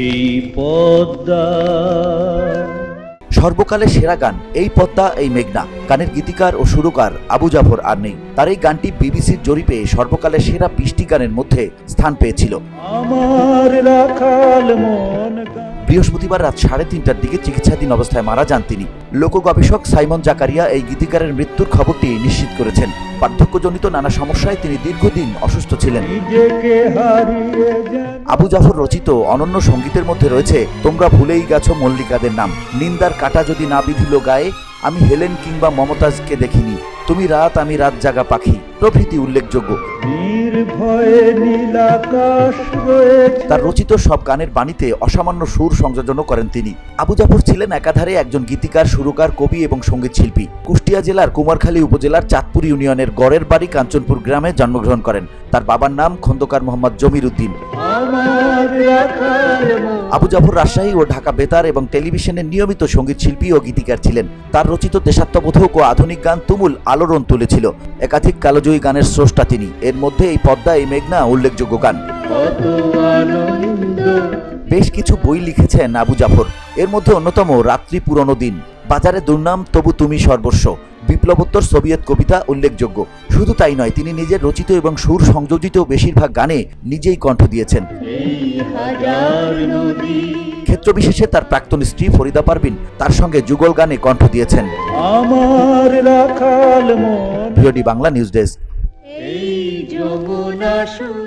এই পদ্মা সর্বকালের সেরা গান, এই পদ্মা, এই মেঘনা। গানের গীতিকার ও সুরকার আবু জাফর আর নেই। তার এই গানটি বিবিসির জরিপে সর্বকালের সেরা বিশটি গানের মধ্যে স্থান পেয়েছিল। বৃহস্পতিবার রাত সাড়ে তিনটার দিকে চিকিৎসাধীন অবস্থায় মারা যান তিনি। লোক গবেষক সাইমন জাকারিয়া এই গীতিকারের মৃত্যুর খবরটি নিশ্চিত করেছেন। পার্থক্যজনিত নানা সমস্যায় তিনি দীর্ঘদিন অসুস্থ ছিলেন। আবু জাফর রচিত অনন্য সঙ্গীতের মধ্যে রয়েছে তোমরা ভুলেই গেছো মল্লিকাদের নাম। নিন্দার কাটা যদি না বিধিল গায়ে আমি হেলেন কিংবা মমতাজকে দেখিনি। তুমি রাত আমি রাত জাগা পাখি। প্রভৃতি উল্লেখযোগ্য। তার রচিত সব গানের বাণীতে অসামান্য সুর সংযোজনও করেন তিনি। আবু জাফর ছিলেন একাধারে একজন গীতিকার সুরকার কবি এবং সংগীত শিল্পী। কুষ্টিয়া জেলার কুমারখালী উপজেলার চাঁদপুর ইউনিয়নের গড়ের বাড়ি কাঞ্চনপুর গ্রামে জন্মগ্রহণ করেন। তার বাবার নাম খন্দকার মোহাম্মদ জমির উদ্দিন। আবু জাফর রাজশাহী ও ঢাকা বেতার এবং টেলিভিশনের নিয়মিত সংগীত শিল্পী ও গীতিকার ছিলেন। তার রচিত দেশাত্মবোধক ও আধুনিক গান তুমুল আলোড়ন তুলেছিল। একাধিক কালোজয়ী গানের স্রষ্টা তিনি। এর মধ্যে এই পদ্মা, এই মেঘনা উল্লেখযোগ্য গান। বেশ কিছু বই লিখেছেন আবু জাফর। এর মধ্যে অন্যতম, রাত্রি পুরনো দিন। বাজারে দুর্নাম, তবু তুমি সর্বস্ব। বিপ্লবোত্তর সোভিয়েত কবিতা উল্লেখযোগ্য। শুধু তাই নয় তিনি নিজের রচিত এবং সুর সংযোজিত বেশিরভাগ গানে নিজেই কণ্ঠ দিয়েছেন। ক্ষেত্রবিশেষে তার প্রাক্তন স্ত্রী ফরিদা পারবিন তার সঙ্গে যুগল গানে কণ্ঠ দিয়েছেন। আমার ভিওডি বাংলা নিউজ ডেস্ক। এই যমুনা সুর